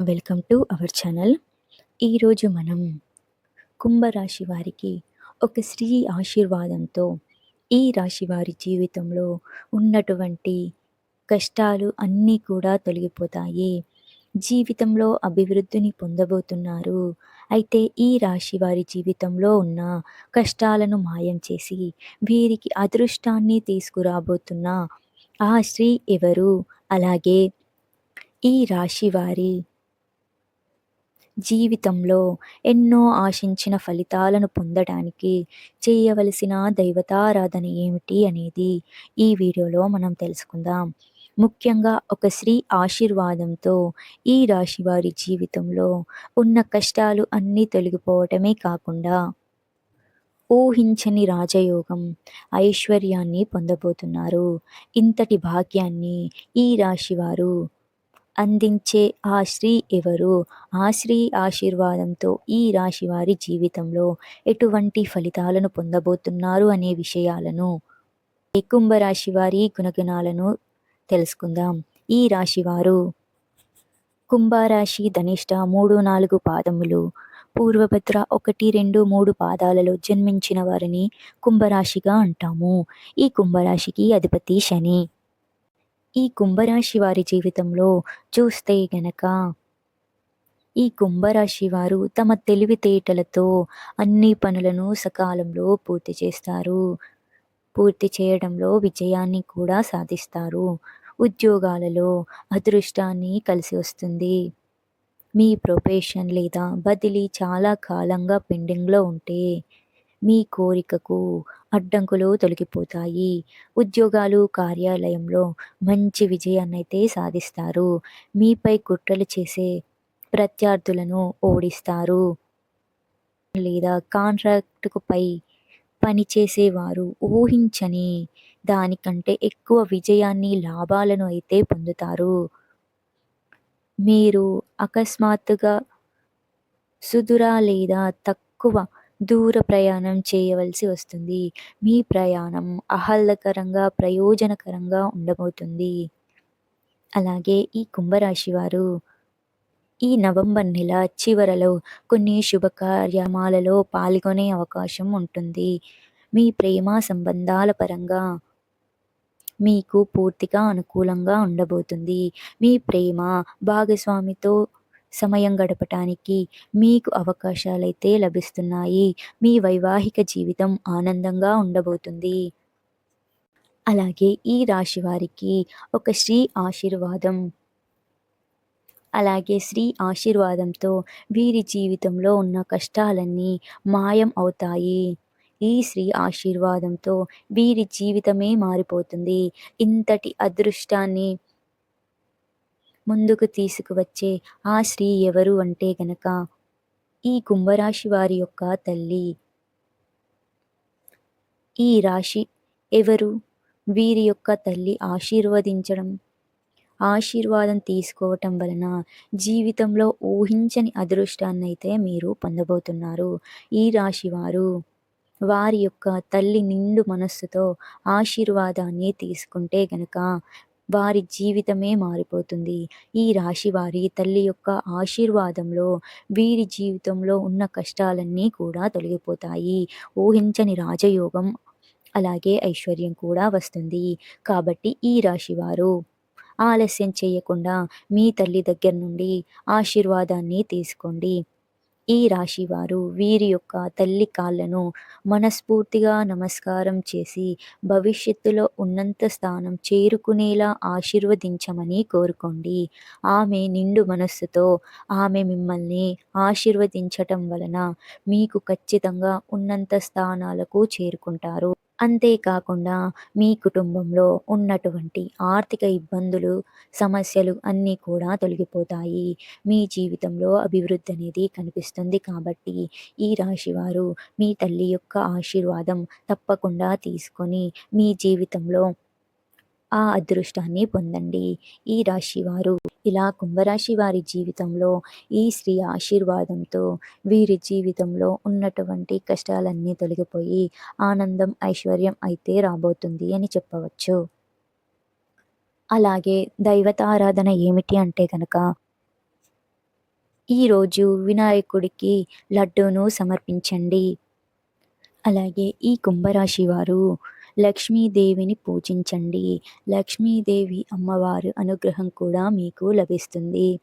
Welcome to our channel. ఈరోజు మనం కుంభరాశి వారికి ఒక స్త్రీ ఆశీర్వాదంతో ఈ రాశి వారి జీవితంలో ఉన్నటువంటి కష్టాలు అన్నీ కూడా తొలగిపోతాయి. జీవితంలో అభివృద్ధిని పొందబోతున్నారు. అయితే ఈ రాశి వారి జీవితంలో ఉన్న కష్టాలను మాయం చేసి వీరికి అదృష్టాన్ని తీసుకురాబోతున్న ఆ స్త్రీ ఎవరు? అలాగే ఈ రాశి వారి జీవితంలో ఎన్నో ఆశించిన ఫలితాలను పొందడానికి చేయవలసిన దైవతారాధన ఏమిటి అనేది ఈ వీడియోలో మనం తెలుసుకుందాం. ముఖ్యంగా ఒక స్త్రీ ఆశీర్వాదంతో ఈ రాశి వారి జీవితంలో ఉన్న కష్టాలు అన్నీ తొలగిపోవటమే కాకుండా ఊహించని రాజయోగం ఐశ్వర్యాన్ని పొందబోతున్నారు. ఇంతటి భాగ్యాన్ని ఈ రాశివారు అందించే ఆ స్త్రీ ఎవరు? ఆ స్త్రీ ఆశీర్వాదంతో ఈ రాశి వారి జీవితంలో ఎటువంటి ఫలితాలను పొందబోతున్నారు అనే విషయాలను కుంభరాశి వారి గుణగణాలను తెలుసుకుందాం. ఈ రాశివారు కుంభరాశి ధనిష్ట మూడు నాలుగు పాదములు పూర్వభద్ర ఒకటి రెండు మూడు పాదాలలో జన్మించిన వారిని కుంభరాశిగా అంటాము. ఈ కుంభరాశికి అధిపతి శని. ఈ కుంభరాశి వారి జీవితంలో చూస్తే గనక ఈ కుంభరాశి వారు తమ తెలివితేటలతో అన్ని పనులను సకాలంలో పూర్తి చేస్తారు. పూర్తి చేయడంలో విజయాన్ని కూడా సాధిస్తారు. ఉద్యోగాలలో అదృష్టాన్ని కలిసి వస్తుంది. మీ ప్రొఫెషన్ లేదా బదిలీ చాలా కాలంగా పెండింగ్లో ఉంటే మీ కోరికకు అడ్డంకులు తొలగిపోతాయి. ఉద్యోగాలు కార్యాలయంలో మంచి విజయాన్ని అయితే సాధిస్తారు. మీపై కుట్రలు చేసే ప్రత్యర్థులను ఓడిస్తారు. లేదా కాంట్రాక్టుపై పనిచేసేవారు ఊహించని దానికంటే ఎక్కువ విజయాన్ని లాభాలను అయితే పొందుతారు. మీరు అకస్మాత్తుగా సుదుర లేదా తక్కువ దూర ప్రయాణం చేయవలసి వస్తుంది. మీ ప్రయాణం ఆహ్లాదకరంగా ప్రయోజనకరంగా ఉండబోతుంది. అలాగే ఈ కుంభరాశి వారు ఈ నవంబర్ నెల చివరలో కొన్ని శుభకార్యమాలలో పాల్గొనే అవకాశం ఉంటుంది. మీ ప్రేమ సంబంధాల పరంగా మీకు పూర్తిగా అనుకూలంగా ఉండబోతుంది. మీ ప్రేమ భాగస్వామితో సమయం గడపటానికి మీకు అవకాశాలైతే లభిస్తున్నాయి. మీ వైవాహిక జీవితం ఆనందంగా ఉండబోతుంది. అలాగే ఈ రాశి వారికి ఒక స్త్రీ ఆశీర్వాదం. అలాగే స్త్రీ ఆశీర్వాదంతో వీరి జీవితంలో ఉన్న కష్టాలన్నీ మాయం అవుతాయి. ఈ స్త్రీ ఆశీర్వాదంతో వీరి జీవితమే మారిపోతుంది. ఇంతటి అదృష్టాన్ని ముందుకు తీసుకువచ్చే ఆ స్త్రీ ఎవరు అంటే గనక ఈ కుంభరాశి వారి యొక్క తల్లి. ఈ రాశి ఎవరు? వీరి యొక్క తల్లి ఆశీర్వదించడం ఆశీర్వాదం తీసుకోవటం వలన జీవితంలో ఊహించని అదృష్టాన్ని అయితే మీరు పొందబోతున్నారు. ఈ రాశి వారు వారి యొక్క తల్లి నిండు మనస్సుతో ఆశీర్వాదాన్ని తీసుకుంటే గనక వారి జీవితమే మారిపోతుంది. ఈ రాశి వారి తల్లి యొక్క ఆశీర్వాదంలో వీరి జీవితంలో ఉన్న కష్టాలన్నీ కూడా తొలగిపోతాయి. ఊహించని రాజయోగం అలాగే ఐశ్వర్యం కూడా వస్తుంది. కాబట్టి ఈ రాశి వారు ఆలస్యం చేయకుండా మీ తల్లి దగ్గర నుండి ఆశీర్వాదాన్ని తీసుకోండి. ఈ రాశివారు వీరి యొక్క తల్లి కాళ్ళను మనస్ఫూర్తిగా నమస్కారం చేసి భవిష్యత్తులో ఉన్నంత స్థానం చేరుకునేలా ఆశీర్వదించమని కోరుకోండి. ఆమె నిండు మనస్సుతో ఆమె మిమ్మల్ని ఆశీర్వదించటం వలన మీకు ఖచ్చితంగా ఉన్నంత స్థానాలకు చేరుకుంటారు. అంతేకాకుండా మీ కుటుంబంలో ఉన్నటువంటి ఆర్థిక ఇబ్బందులు సమస్యలు అన్నీ కూడా తొలగిపోతాయి. మీ జీవితంలో అభివృద్ధి అనేది కనిపిస్తుంది కాబట్టి ఈ రాశివారు మీ తల్లి యొక్క ఆశీర్వాదం తప్పకుండా తీసుకొని మీ జీవితంలో ఆ అదృష్టాన్ని పొందండి. ఈ రాశి వారు ఇలా కుంభరాశి వారి జీవితంలో ఈ స్త్రీ ఆశీర్వాదంతో వీరి జీవితంలో ఉన్నటువంటి కష్టాలన్నీ తొలగిపోయి ఆనందం ఐశ్వర్యం అయితే రాబోతుంది అని చెప్పవచ్చు. అలాగే దైవతారాధన ఏమిటి అంటే కనుక ఈరోజు వినాయకుడికి లడ్డూను సమర్పించండి. అలాగే ఈ కుంభరాశి వారు లక్ష్మీదేవిని పూజించండి. లక్ష్మీదేవి అమ్మవారు అనుగ్రహం కూడా మీకు లభిస్తుంది.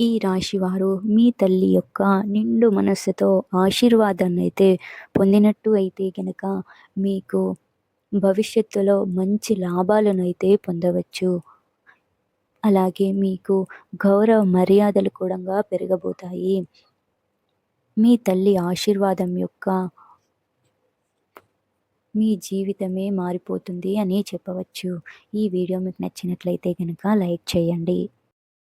ఈ రాశివారు మీ తల్లి యొక్క నిండు మనస్సుతో ఆశీర్వాదాన్ని అయితే పొందినట్టు అయితే కనుక మీకు భవిష్యత్తులో మంచి లాభాలను అయితే పొందవచ్చు. అలాగే మీకు గౌరవ మర్యాదలు కూడా పెరగబోతాయి. మీ తల్లి ఆశీర్వాదం యొక్క మీ జీవితమే మారిపోతుంది అని చెప్పవచ్చు. ఈ వీడియో మీకు నచ్చినట్లయితే కనుక లైక్ చేయండి.